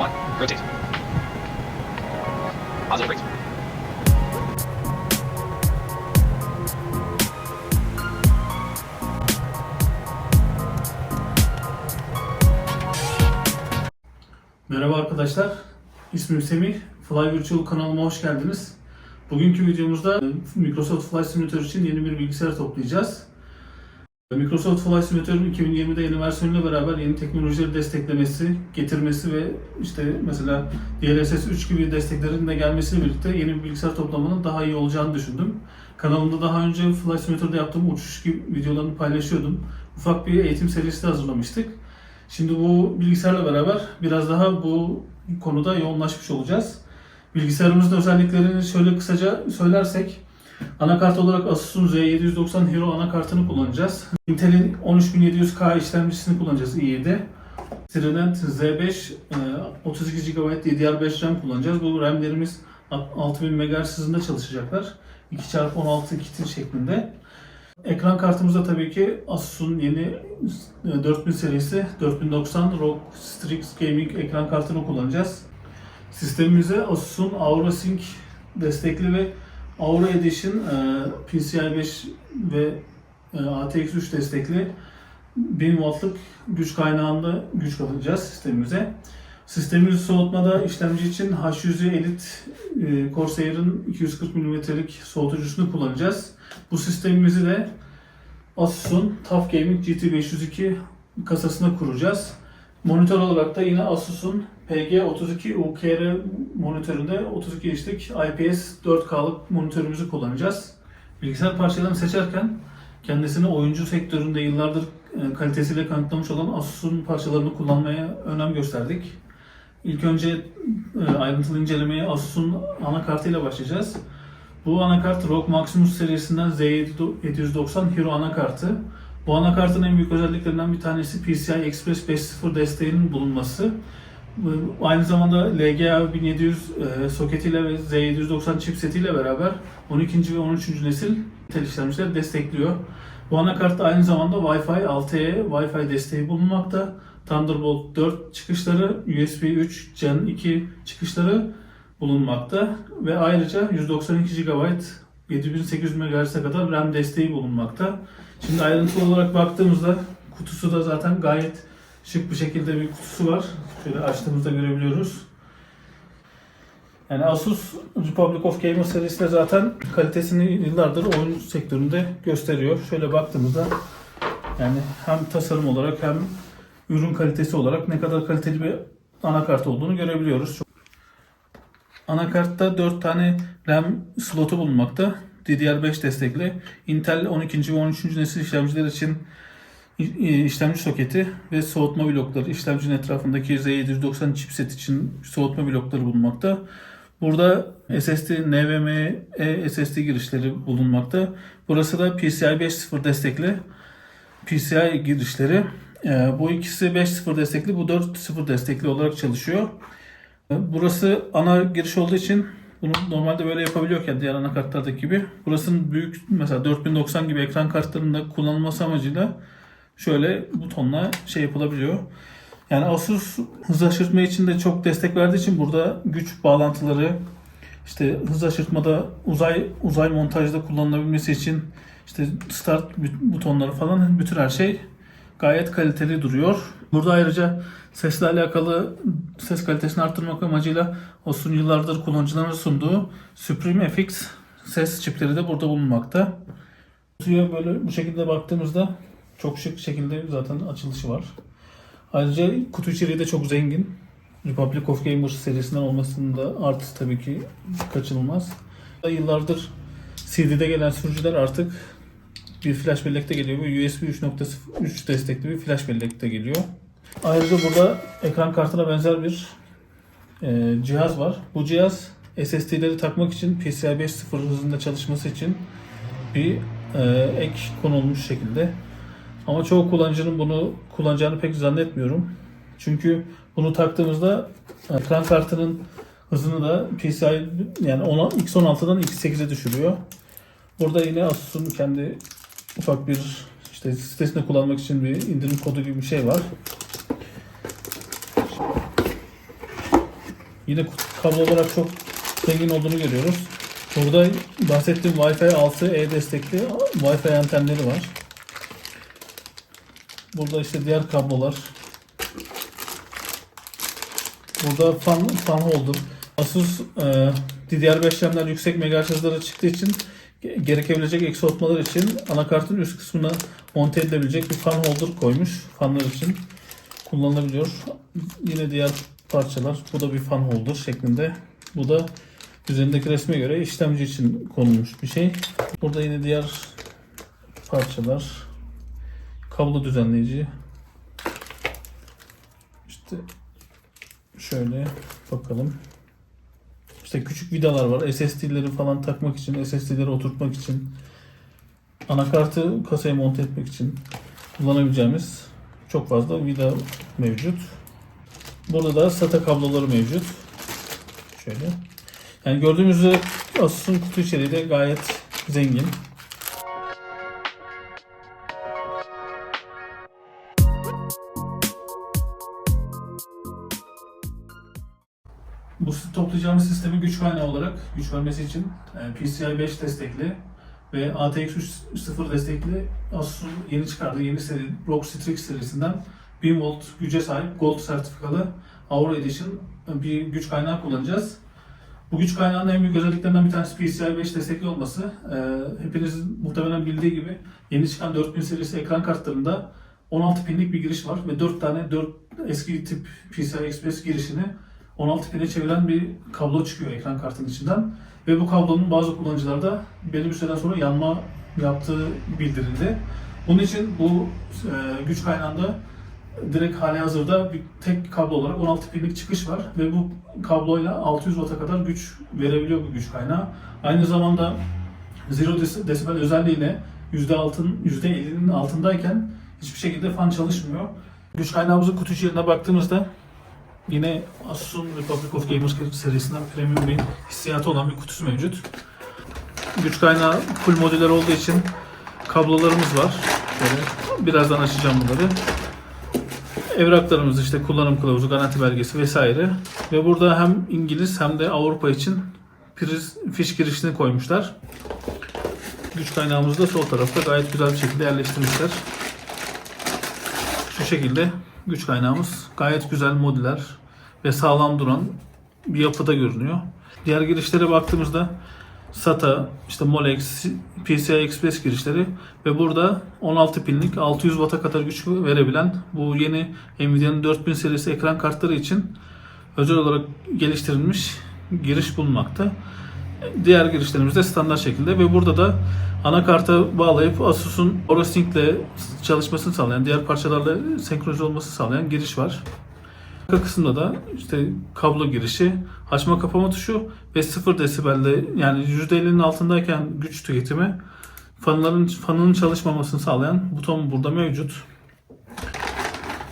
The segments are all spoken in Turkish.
Rotate. Positive rate. Merhaba arkadaşlar. İsmim Semih. Fly Virtual kanalıma hoş geldiniz. Bugünkü videomuzda Microsoft Flight Simulator için yeni bir bilgisayar toplayacağız. Microsoft Flight Simulator'ın 2020'de yeni versiyonuyla beraber yeni teknolojileri desteklemesi, getirmesi ve işte mesela DLSS 3 gibi desteklerin de gelmesiyle birlikte yeni bir bilgisayar toplamanın daha iyi olacağını düşündüm. Kanalımda daha önce Flight Simulator'da yaptığım uçuş gibi videolarını paylaşıyordum. Ufak bir eğitim serisi de hazırlamıştık. Şimdi bu bilgisayarla beraber biraz daha bu konuda yoğunlaşmış olacağız. Bilgisayarımızın özelliklerini şöyle kısaca söylersek anakart olarak Asus'un Z790 Hero anakartını kullanacağız. Intel'in 13700K işlemcisini kullanacağız i7. Trident Z5 e, 32 GB DDR5 RAM kullanacağız. Bu RAM'lerimiz 6000 MHz hızında çalışacaklar. 2x16 kitin şeklinde. Ekran kartımızda tabii ki Asus'un yeni e, 4000 serisi 4090 ROG Strix Gaming ekran kartını kullanacağız. Sistemimize Asus'un Aura Sync destekli ve Aura Edition e, PCI 5 ve e, ATX 3 destekli 1000 wattlık güç kaynağında güç katacağız sistemimize. Sistemimizi soğutmada işlemci için H100 Elite e, Corsair'ın 240 mm'lik soğutucusunu kullanacağız. Bu sistemimizi de Asus'un TUF Gaming GT502 kasasına kuracağız. Monitör olarak da yine Asus'un PG32 UKR monitöründe 32 inçlik IPS 4K'lık monitörümüzü kullanacağız. Bilgisayar parçalarını seçerken kendisini oyuncu sektöründe yıllardır e, kalitesiyle kanıtlamış olan Asus'un parçalarını kullanmaya önem gösterdik. İlk önce e, ayrıntılı incelemeye Asus'un anakartıyla başlayacağız. Bu anakart ROG Maximus serisinden Z790 Hero anakartı. Bu anakartın en büyük özelliklerinden bir tanesi PCI Express 5.0 desteğinin bulunması. Aynı zamanda LGA 1700 e, soketiyle ve Z790 chipsetiyle beraber 12. ve 13. nesil Intel işlemcileri destekliyor. Bu anakartta aynı zamanda Wi-Fi 6E Wi-Fi desteği bulunmakta. Thunderbolt 4 çıkışları, USB 3 Gen 2 çıkışları bulunmakta ve ayrıca 192 GB 7800 MHz'e kadar RAM desteği bulunmakta. Şimdi ayrıntılı olarak baktığımızda kutusu da zaten gayet şık bir şekilde bir kutusu var. Şöyle açtığımızda görebiliyoruz. Yani Asus Republic of Gamers serisi de zaten kalitesini yıllardır oyun sektöründe gösteriyor. Şöyle baktığımızda yani hem tasarım olarak hem ürün kalitesi olarak ne kadar kaliteli bir anakart olduğunu görebiliyoruz. Anakartta 4 tane RAM slotu bulunmakta. DDR5 destekli. Intel 12. ve 13. nesil işlemciler için işlemci soketi ve soğutma blokları, işlemcinin etrafındaki Z790 chipset için soğutma blokları bulunmakta. Burada SSD, NVMe SSD girişleri bulunmakta. Burası da PCI 5.0 destekli PCI girişleri. Ee, Bu ikisi 5.0 destekli, bu 4.0 destekli olarak çalışıyor. Burası ana giriş olduğu için bunu normalde böyle yapabiliyorken diğer anakartlardaki gibi. Burasının büyük mesela 4090 gibi ekran kartlarında kullanılması amacıyla şöyle butonla şey yapılabiliyor. Yani Asus hız aşırtma için de çok destek verdiği için burada güç bağlantıları işte hız aşırtmada uzay uzay montajda kullanılabilmesi için işte start bu- butonları falan bütün her şey gayet kaliteli duruyor. Burada ayrıca sesle alakalı ses kalitesini arttırmak amacıyla Asus'un yıllardır kullanıcılarına sunduğu Supreme FX ses çipleri de burada bulunmakta. Kutuya böyle bu şekilde baktığımızda çok şık şekilde zaten açılışı var. Ayrıca kutu içeriği de çok zengin. Republic of Gamers serisinden olmasının da artısı tabii ki kaçınılmaz. Yıllardır CD'de gelen sürücüler artık bir flash bellekte geliyor USB 3.3 destekli bir flash bellekte geliyor. Ayrıca burada ekran kartına benzer bir e, cihaz var. Bu cihaz SSD'leri takmak için PCI 5.0 hızında çalışması için bir e, ek konulmuş şekilde. Ama çoğu kullanıcının bunu kullanacağını pek zannetmiyorum. Çünkü bunu taktığımızda ekran kartının hızını da PCI yani ona X16'dan X8'e düşürüyor. Burada yine Asus'un kendi ufak bir işte sitesinde kullanmak için bir indirim kodu gibi bir şey var. Yine kablo olarak çok zengin olduğunu görüyoruz. Burada bahsettiğim Wi-Fi 6E destekli Wi-Fi antenleri var. Burada işte diğer kablolar. Burada fan, fan holder. Asus e, DDR5 RAM'ler yüksek megahertz hızlara çıktığı için ge- gerekebilecek eksi soğutmalar için anakartın üst kısmına monte edilebilecek bir fan holder koymuş. Fanlar için kullanılabiliyor. Yine diğer parçalar. Bu da bir fan holder şeklinde. Bu da üzerindeki resme göre işlemci için konulmuş bir şey. Burada yine diğer parçalar. Kablo düzenleyici. İşte şöyle bakalım. İşte küçük vidalar var. SSD'leri falan takmak için, SSD'leri oturtmak için, anakartı kasaya monte etmek için kullanabileceğimiz çok fazla vida mevcut. Burada da SATA kabloları mevcut. Şöyle. Yani gördüğümüz üzere Asus'un kutu içeriği de gayet zengin. Toplayacağımız sistemi güç kaynağı olarak güç vermesi için e, PCI 5 destekli ve ATX 3.0 destekli Asus'un yeni çıkardığı yeni seri ROG Strix serisinden 1000 volt güce sahip Gold sertifikalı Aura Edition bir güç kaynağı kullanacağız. Bu güç kaynağının en büyük özelliklerinden bir tanesi PCI 5 destekli olması. Ee, hepinizin muhtemelen bildiği gibi yeni çıkan 4000 serisi ekran kartlarında 16 pinlik bir giriş var ve 4 tane 4 eski tip PCI Express girişini 16 pine çeviren bir kablo çıkıyor ekran kartının içinden. Ve bu kablonun bazı kullanıcılarda belli bir süreden sonra yanma yaptığı bildirildi. Bunun için bu e, güç kaynağında direkt hali hazırda bir tek kablo olarak 16 pinlik çıkış var ve bu kabloyla 600 Watt'a kadar güç verebiliyor bu güç kaynağı. Aynı zamanda Zero desi- desibel özelliğiyle %6'ın %50'nin altındayken hiçbir şekilde fan çalışmıyor. Güç kaynağımızın kutu içeriğine baktığımızda yine Asus'un Republic of Gamers serisinden premium bir hissiyatı olan bir kutusu mevcut. Güç kaynağı full modüler olduğu için kablolarımız var. Böyle birazdan açacağım bunları evraklarımız işte kullanım kılavuzu, garanti belgesi vesaire. Ve burada hem İngiliz hem de Avrupa için priz fiş girişini koymuşlar. Güç kaynağımızı da sol tarafta gayet güzel bir şekilde yerleştirmişler. Şu şekilde güç kaynağımız gayet güzel modüler ve sağlam duran bir yapıda görünüyor. Diğer girişlere baktığımızda SATA, işte Molex, PCI Express girişleri ve burada 16 pinlik 600 Watt'a kadar güç verebilen bu yeni Nvidia'nın 4000 serisi ekran kartları için özel olarak geliştirilmiş giriş bulunmakta. Diğer girişlerimiz de standart şekilde ve burada da anakarta bağlayıp Asus'un Orosync ile çalışmasını sağlayan, diğer parçalarla senkronize olması sağlayan giriş var. Arka kısımda da işte kablo girişi, açma kapama tuşu ve 0 desibelde yani %50'nin altındayken güç tüketimi fanların fanının çalışmamasını sağlayan buton burada mevcut.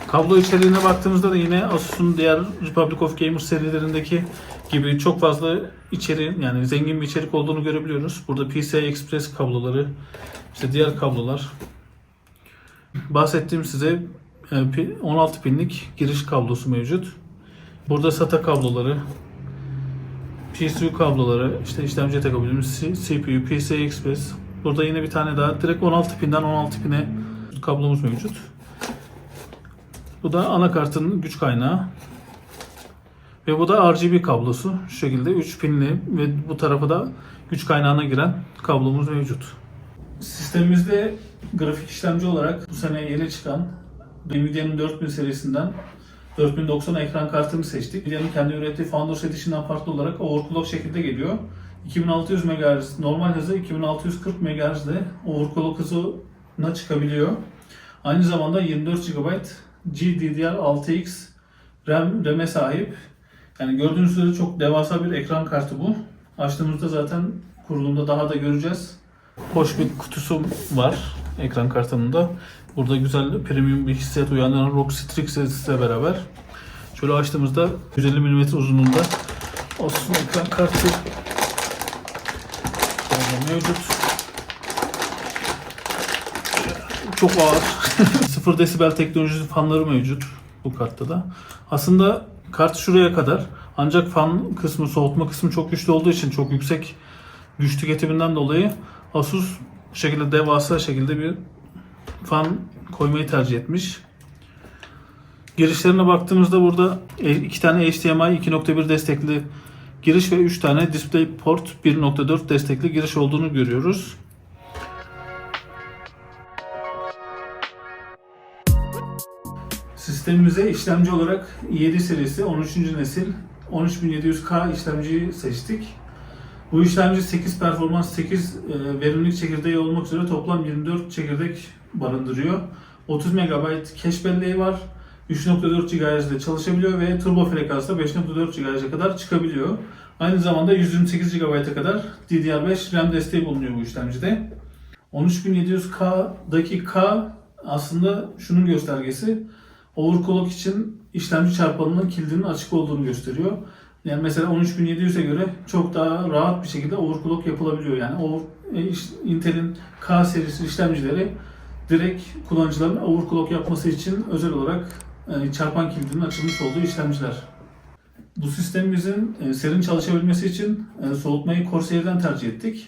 Kablo içeriğine baktığımızda da yine Asus'un diğer Republic of Gamers serilerindeki gibi çok fazla içeri yani zengin bir içerik olduğunu görebiliyoruz. Burada PCI Express kabloları, işte diğer kablolar. Bahsettiğim size e, pi- 16 pinlik giriş kablosu mevcut. Burada SATA kabloları, PSU kabloları, işte işlemciye takabildiğimiz CPU, PCI Express. Burada yine bir tane daha direkt 16 pinden 16 pine kablomuz mevcut. Bu da anakartın güç kaynağı. Ve bu da RGB kablosu. Şu şekilde 3 pinli ve bu tarafa da güç kaynağına giren kablomuz mevcut. Sistemimizde grafik işlemci olarak bu sene yeni çıkan Nvidia'nın 4000 serisinden 4090 ekran kartını seçtik. Nvidia'nın kendi ürettiği Founders Edition'dan farklı olarak overclock şekilde geliyor. 2600 MHz normal hızı 2640 MHz de overclock hızına çıkabiliyor. Aynı zamanda 24 GB GDDR6X RAM, RAM'e sahip. Yani gördüğünüz üzere çok devasa bir ekran kartı bu. Açtığımızda zaten kurulumda daha da göreceğiz. Hoş bir kutusu var ekran kartının da. Burada güzel premium bir hissiyat uyandıran ROG Strix serisiyle beraber. Şöyle açtığımızda 150 mm uzunluğunda Asus'un ekran kartı mevcut. Çok ağır. 0 desibel teknolojisi fanları mevcut bu kartta da. Aslında kart şuraya kadar Ancak fan kısmı, soğutma kısmı çok güçlü olduğu için çok yüksek güç tüketiminden dolayı Asus bu şekilde devasa şekilde bir fan koymayı tercih etmiş. Girişlerine baktığımızda burada e, iki tane HDMI 2.1 destekli giriş ve 3 tane DisplayPort 1.4 destekli giriş olduğunu görüyoruz. Sistemimize işlemci olarak i7 serisi 13. nesil 13700K işlemciyi seçtik. Bu işlemci 8 performans 8 e, verimlilik çekirdeği olmak üzere toplam 24 çekirdek barındırıyor. 30 MB cache belleği var. 3.4 GHz ile çalışabiliyor ve turbo frekansla 5.4 GHz'e kadar çıkabiliyor. Aynı zamanda 128 GB'a kadar DDR5 RAM desteği bulunuyor bu işlemcide. 13700K'daki K aslında şunun göstergesi. Overclock için işlemci çarpanının kilidinin açık olduğunu gösteriyor. Yani mesela 13700'e göre çok daha rahat bir şekilde overclock yapılabiliyor. Yani over, e, Intel'in K serisi işlemcileri direkt kullanıcıların overclock yapması için özel olarak e, çarpan kilidinin açılmış olduğu işlemciler. Bu sistemimizin e, serin çalışabilmesi için soğutmayı Corsair'den tercih ettik.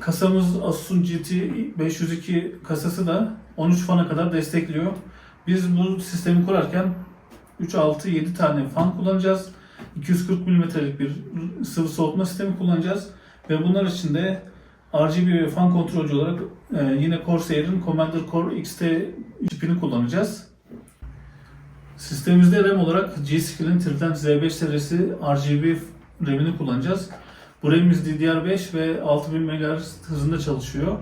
Kasamız Asus'un GT 502 kasası da 13 fana kadar destekliyor. Biz bu sistemi kurarken 3, 6, 7 tane fan kullanacağız. 240 mm'lik bir sıvı soğutma sistemi kullanacağız. Ve bunlar için de RGB ve fan kontrolcü olarak e, yine Corsair'in Commander Core XT çipini kullanacağız. Sistemimizde RAM olarak G-Skill'in Trident Z5 serisi RGB RAM'ini kullanacağız. Bu RAM'imiz DDR5 ve 6000 MHz hızında çalışıyor.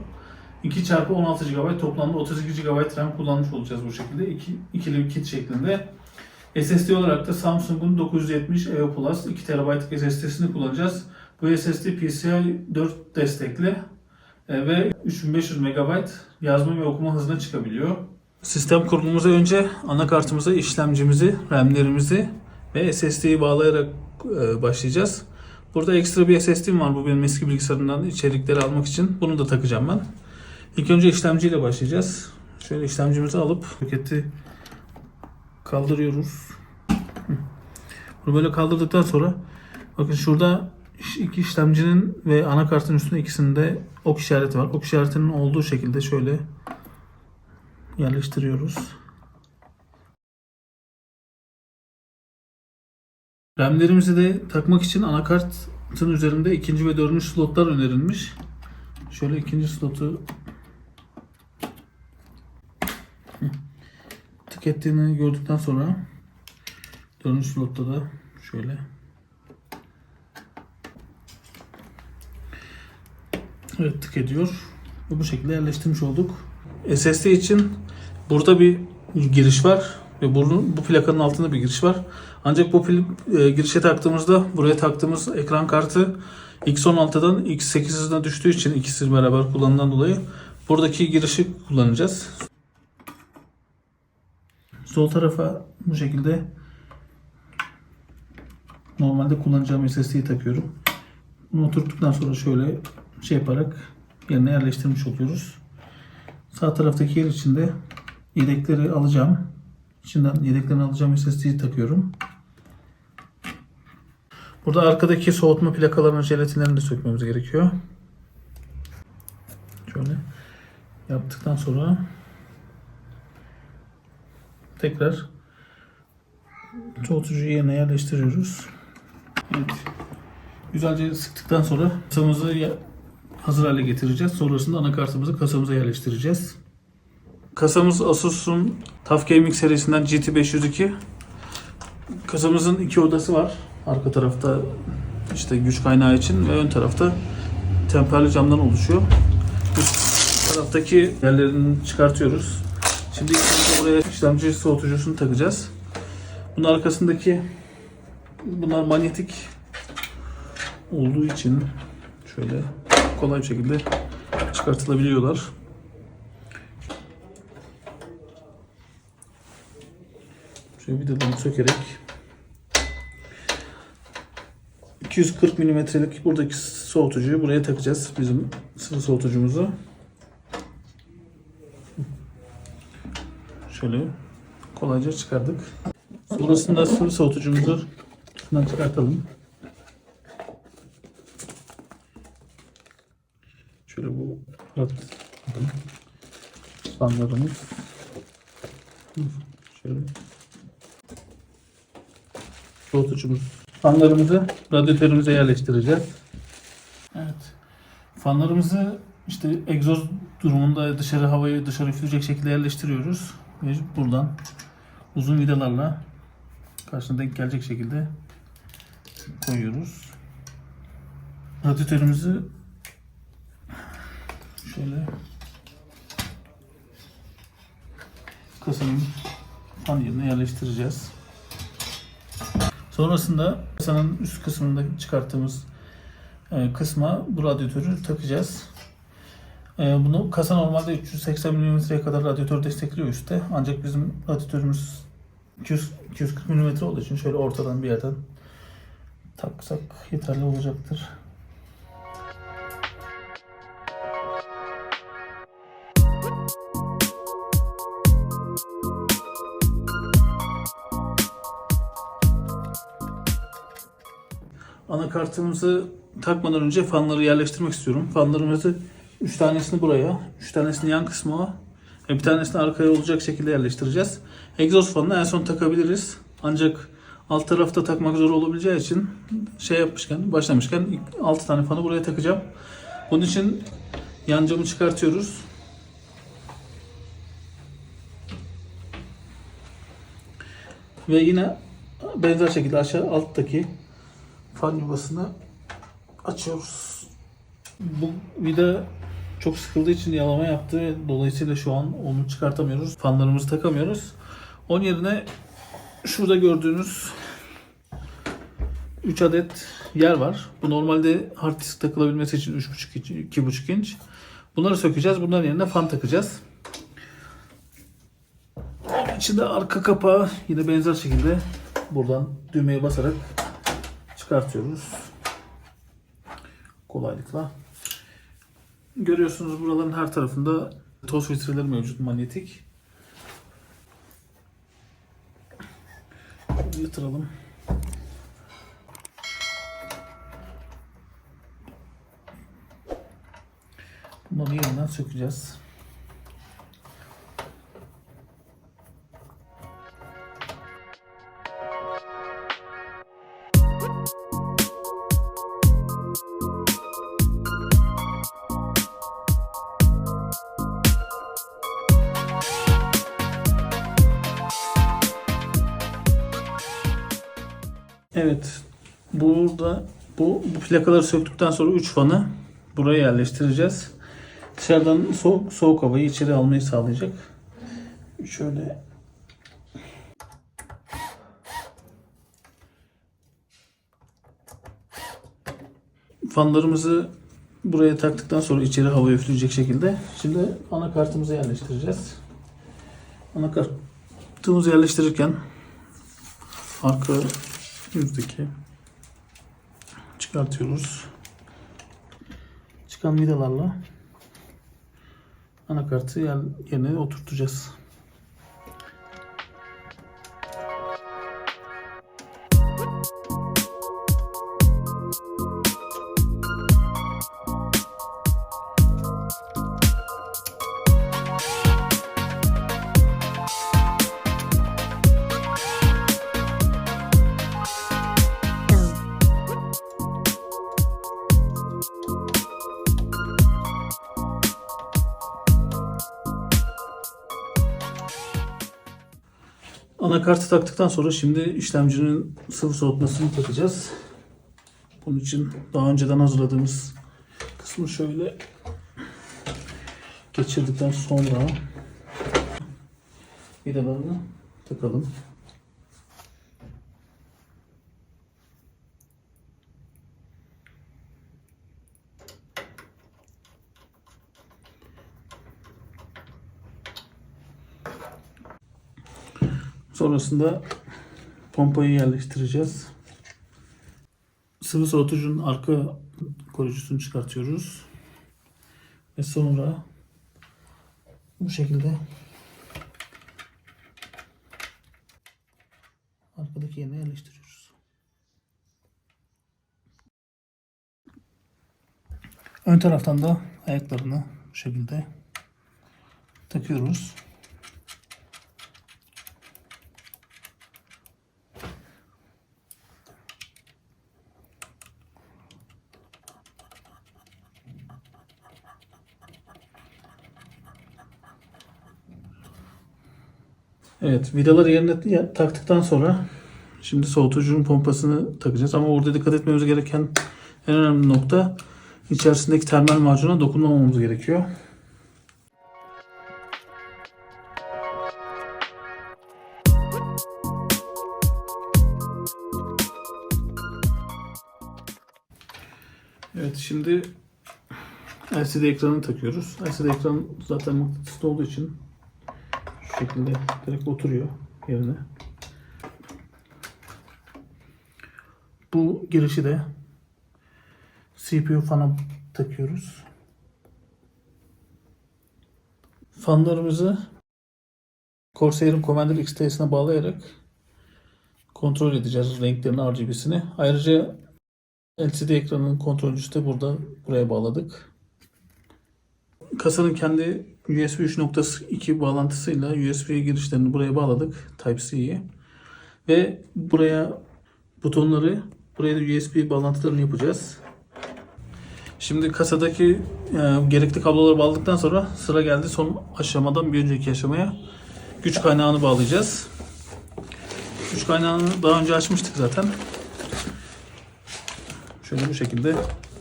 2 çarpı 16 GB toplamda 32 GB RAM kullanmış olacağız bu şekilde. İki, ikili bir kit şeklinde. SSD olarak da Samsung'un 970 EO Plus 2 TB'lık SSD'sini kullanacağız. Bu SSD PCI 4 destekli e, ve 3500 MB yazma ve okuma hızına çıkabiliyor. Sistem kurulumuza önce anakartımıza işlemcimizi, RAM'lerimizi ve SSD'yi bağlayarak e, başlayacağız. Burada ekstra bir SSD'm var bu benim eski bilgisayarımdan içerikleri almak için. Bunu da takacağım ben. İlk önce işlemciyle başlayacağız. Şöyle işlemcimizi alıp paketi kaldırıyoruz. Bunu böyle kaldırdıktan sonra bakın şurada iki işlemcinin ve anakartın üstünde ikisinde ok işareti var. Ok işaretinin olduğu şekilde şöyle yerleştiriyoruz. RAM'lerimizi de takmak için anakartın üzerinde ikinci ve dördüncü slotlar önerilmiş. Şöyle ikinci slotu tık ettiğini gördükten sonra dördüncü slotta da şöyle Evet tık. Ve bu şekilde yerleştirmiş olduk. SSD için burada bir giriş var ve bunun, bu plakanın altında bir giriş var. Ancak bu pil, e, girişe taktığımızda buraya taktığımız ekran kartı X16'dan X8 hızına düştüğü için ikisi beraber kullanılan dolayı buradaki girişi kullanacağız. Sol tarafa bu şekilde normalde kullanacağım SSD'yi takıyorum. Bunu oturttuktan sonra şöyle şey yaparak yerine yerleştirmiş oluyoruz. Sağ taraftaki yer içinde yedekleri alacağım. İçinden yedeklerini alacağım SSD'yi takıyorum. Burada arkadaki soğutma plakalarının jelatinlerini de sökmemiz gerekiyor. Şöyle yaptıktan sonra tekrar soğutucuyu yerine yerleştiriyoruz. Evet. Güzelce sıktıktan sonra kasamızı hazır hale getireceğiz. Sonrasında anakartımızı kasamıza yerleştireceğiz. Kasamız Asus'un TUF Gaming serisinden GT502. Kasamızın iki odası var. Arka tarafta işte güç kaynağı için ve ön tarafta temperli camdan oluşuyor. Üst taraftaki yerlerini çıkartıyoruz. Şimdi buraya işlemci soğutucusunu takacağız. Bunun arkasındaki bunlar manyetik olduğu için şöyle kolay bir şekilde çıkartılabiliyorlar. Şöyle vidalarını sökerek 240 milimetrelik buradaki soğutucuyu buraya takacağız. Bizim sıvı soğutucumuzu. Şöyle kolayca çıkardık. Sonrasında sıvı soğutucumuzu Şundan çıkartalım. Şöyle bu rat fanlarımız. Şöyle. Soğutucumuz. Fanlarımızı radyatörümüze yerleştireceğiz. Evet. Fanlarımızı işte egzoz durumunda dışarı havayı dışarı üfleyecek şekilde yerleştiriyoruz. Ve buradan uzun vidalarla karşına denk gelecek şekilde koyuyoruz. Radyatörümüzü şöyle kasanın fan yerine yerleştireceğiz. Sonrasında kasanın üst kısmında çıkarttığımız e, kısma bu radyatörü takacağız. E, Bunu kasa normalde 380 mm'ye kadar radyatör destekliyor üstte. Ancak bizim radyatörümüz 200, 240 mm olduğu için şöyle ortadan bir yerden taksak yeterli olacaktır. Anakartımızı takmadan önce fanları yerleştirmek istiyorum. Fanlarımızı 3 tanesini buraya, 3 tanesini yan kısma ve bir tanesini arkaya olacak şekilde yerleştireceğiz. Egzoz fanını en son takabiliriz. Ancak alt tarafta takmak zor olabileceği için şey yapmışken, başlamışken 6 tane fanı buraya takacağım. Bunun için yan camı çıkartıyoruz. Ve yine benzer şekilde aşağı alttaki fan yuvasını açıyoruz. Bu vida çok sıkıldığı için yalama yaptı dolayısıyla şu an onu çıkartamıyoruz. Fanlarımızı takamıyoruz. Onun yerine şurada gördüğünüz 3 adet yer var. Bu normalde hard disk takılabilmesi için 3.5 inç, 2.5 inç. Bunları sökeceğiz. Bunların yerine fan takacağız. Onun için de arka kapağı yine benzer şekilde buradan düğmeye basarak çıkartıyoruz. Kolaylıkla. Görüyorsunuz buraların her tarafında toz filtreleri mevcut manyetik. Şöyle Yatıralım. Bunları yerinden sökeceğiz. Evet. Burada bu, bu plakaları söktükten sonra 3 fanı buraya yerleştireceğiz. Dışarıdan soğuk, soğuk havayı içeri almayı sağlayacak. Şöyle fanlarımızı buraya taktıktan sonra içeri hava üfleyecek şekilde şimdi anakartımızı yerleştireceğiz. Anakartımızı yerleştirirken arka yüzdeki çıkartıyoruz. Çıkan vidalarla anakartı yer, yerine oturtacağız. Anakartı taktıktan sonra şimdi işlemcinin sıvı soğutmasını takacağız. Bunun için daha önceden hazırladığımız kısmı şöyle geçirdikten sonra vidalarını takalım. Sonrasında pompayı yerleştireceğiz. Sıvı soğutucunun arka koruyucusunu çıkartıyoruz. Ve sonra bu şekilde arkadaki yerine yerleştiriyoruz. Ön taraftan da ayaklarını bu şekilde takıyoruz. Evet, vidaları yerine taktıktan sonra şimdi soğutucunun pompasını takacağız. Ama orada dikkat etmemiz gereken en önemli nokta içerisindeki termal macuna dokunmamamız gerekiyor. Evet şimdi LCD ekranı takıyoruz. LCD ekran zaten mıknatıslı olduğu için şekilde direkt oturuyor yerine. Bu girişi de CPU fana takıyoruz. Fanlarımızı Corsair'in Commander XT'sine bağlayarak kontrol edeceğiz renklerin RGB'sini. Ayrıca LCD ekranının kontrolcüsü de burada buraya bağladık. Kasanın kendi USB 3.2 bağlantısıyla USB girişlerini buraya bağladık Type-C'ye. Ve buraya butonları, buraya da USB bağlantılarını yapacağız. Şimdi kasadaki e, gerekli kabloları bağladıktan sonra sıra geldi son aşamadan bir önceki aşamaya. Güç kaynağını bağlayacağız. Güç kaynağını daha önce açmıştık zaten. Şöyle bu şekilde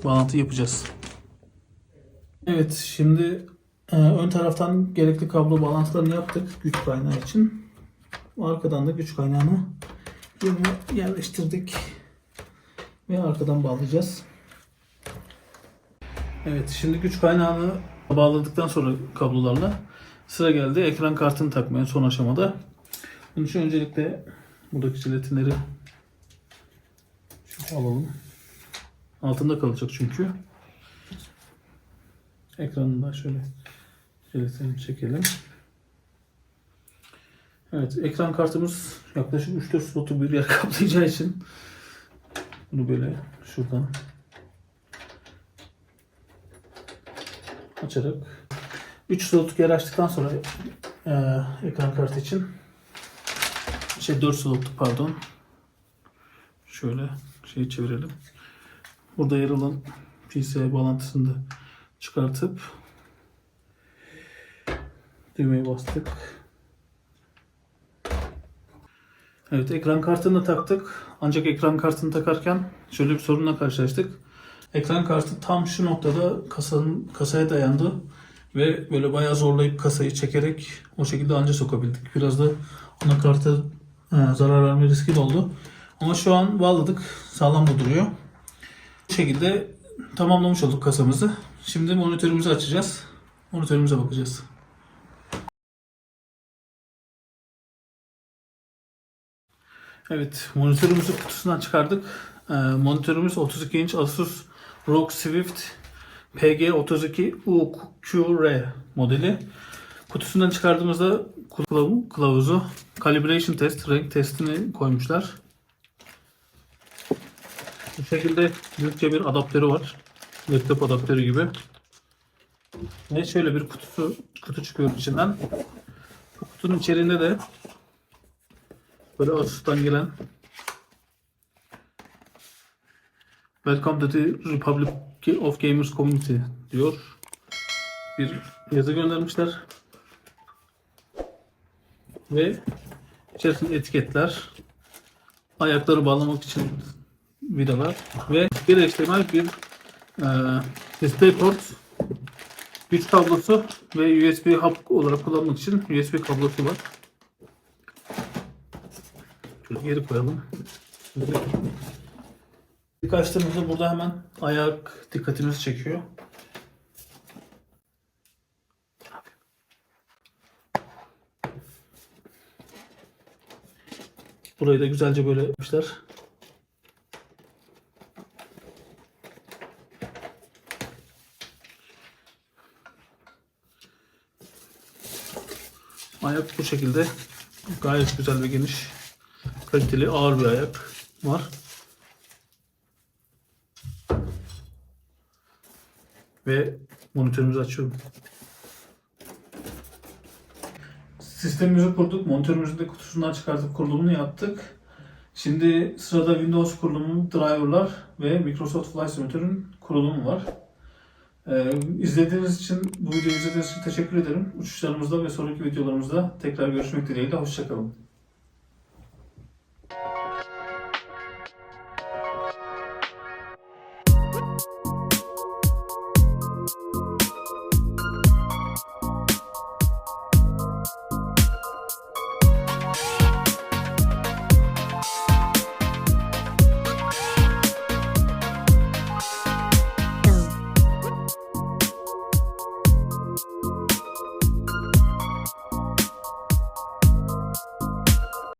bağlantı yapacağız. Evet şimdi ön taraftan gerekli kablo bağlantılarını yaptık güç kaynağı için. Arkadan da güç kaynağını yerleştirdik ve arkadan bağlayacağız. Evet şimdi güç kaynağını bağladıktan sonra kablolarla sıra geldi ekran kartını takmaya son aşamada. Bunun için öncelikle buradaki jelatinleri alalım. Altında kalacak çünkü. Ekranından şöyle jelatini çekelim. Evet ekran kartımız yaklaşık 3-4 slotu bir yer kaplayacağı için bunu böyle şuradan açarak 3 slotluk yer açtıktan sonra e, ekran kartı için şey 4 slotluk pardon şöyle şeyi çevirelim. Burada yer alan PCI bağlantısını da çıkartıp düğmeye bastık. Evet ekran kartını taktık. Ancak ekran kartını takarken şöyle bir sorunla karşılaştık. Ekran kartı tam şu noktada kasanın kasaya dayandı ve böyle bayağı zorlayıp kasayı çekerek o şekilde anca sokabildik. Biraz da anakarta e, zarar verme riski de oldu. Ama şu an bağladık. Sağlam da duruyor. Bu şekilde tamamlamış olduk kasamızı. Şimdi monitörümüzü açacağız. Monitörümüze bakacağız. Evet, monitörümüzü kutusundan çıkardık. Ee, monitörümüz 32 inç Asus ROG Swift PG32UQR modeli. Kutusundan çıkardığımızda kılavu- kılavuzu, calibration test, renk testini koymuşlar. Bu şekilde büyükçe bir adaptörü var. Laptop adaptörü gibi. Ve şöyle bir kutusu kutu çıkıyor içinden. Bu kutunun içerisinde de böyle Asus'tan gelen Welcome to the Republic of Gamers Community diyor. Bir yazı göndermişler. Ve içerisinde etiketler, ayakları bağlamak için vidalar ve bir HDMI, bir e, DisplayPort, güç kablosu ve USB hub olarak kullanmak için USB kablosu var. Şöyle geri koyalım. İlk burada hemen ayak dikkatimizi çekiyor. Burayı da güzelce böyle yapmışlar. Ayak bu şekilde gayet güzel ve geniş, kaliteli, ağır bir ayak var. Ve monitörümüzü açıyorum. Sistemimizi kurduk. Monitörümüzün de kutusundan çıkartıp kurulumunu yaptık. Şimdi sırada Windows kurulumu, driverlar ve Microsoft Flight Simulator'ın kurulumu var. Ee, izlediğiniz için, bu videoyu izlediğiniz için teşekkür ederim. Uçuşlarımızda ve sonraki videolarımızda tekrar görüşmek dileğiyle. Hoşçakalın.